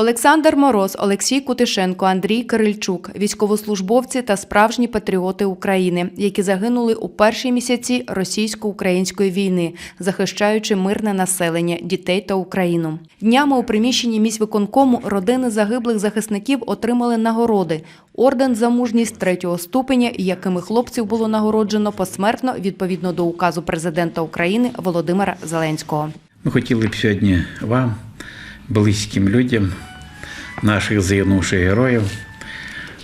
Олександр Мороз, Олексій Кутишенко, Андрій Кирильчук військовослужбовці та справжні патріоти України, які загинули у перші місяці російсько-української війни, захищаючи мирне населення, дітей та Україну. Днями у приміщенні міськвиконкому родини загиблих захисників отримали нагороди. Орден за мужність третього ступеня, якими хлопців було нагороджено посмертно відповідно до указу президента України Володимира Зеленського. Ми хотіли б сьогодні вам, близьким людям, наших загинувших героїв,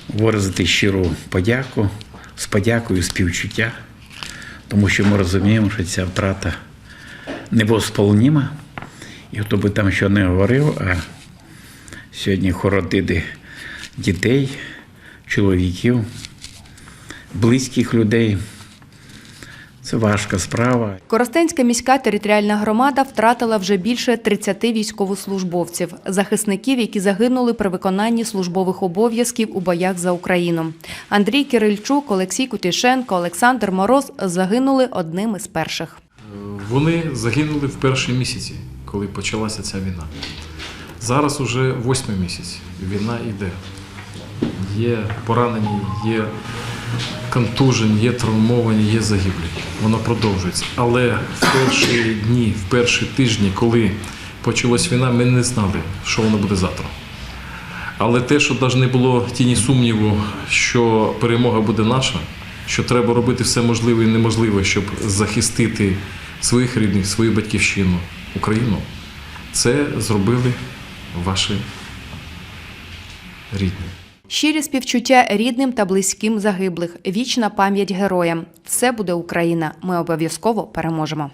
виразити щиру подяку з подякою співчуття, тому що ми розуміємо, що ця втрата невосполніма. І хто би там що не говорив, а сьогодні хородити дітей, чоловіків, близьких людей. Це важка справа. Коростенська міська територіальна громада втратила вже більше 30 військовослужбовців, захисників, які загинули при виконанні службових обов'язків у боях за Україну. Андрій Кирильчук, Олексій Кутишенко, Олександр Мороз загинули одним із перших. Вони загинули в перші місяці, коли почалася ця війна. Зараз уже восьмий місяць. Війна йде. Є поранені, є контужені, є травмовані, є загиблі. Воно продовжується. Але в перші дні, в перші тижні, коли почалась війна, ми не знали, що воно буде завтра. Але те, що навіть не було тіні сумніву, що перемога буде наша, що треба робити все можливе і неможливе, щоб захистити своїх рідних, свою батьківщину, Україну, це зробили ваші рідні. Щирі співчуття рідним та близьким загиблих. Вічна пам'ять героям. Все буде Україна. Ми обов'язково переможемо.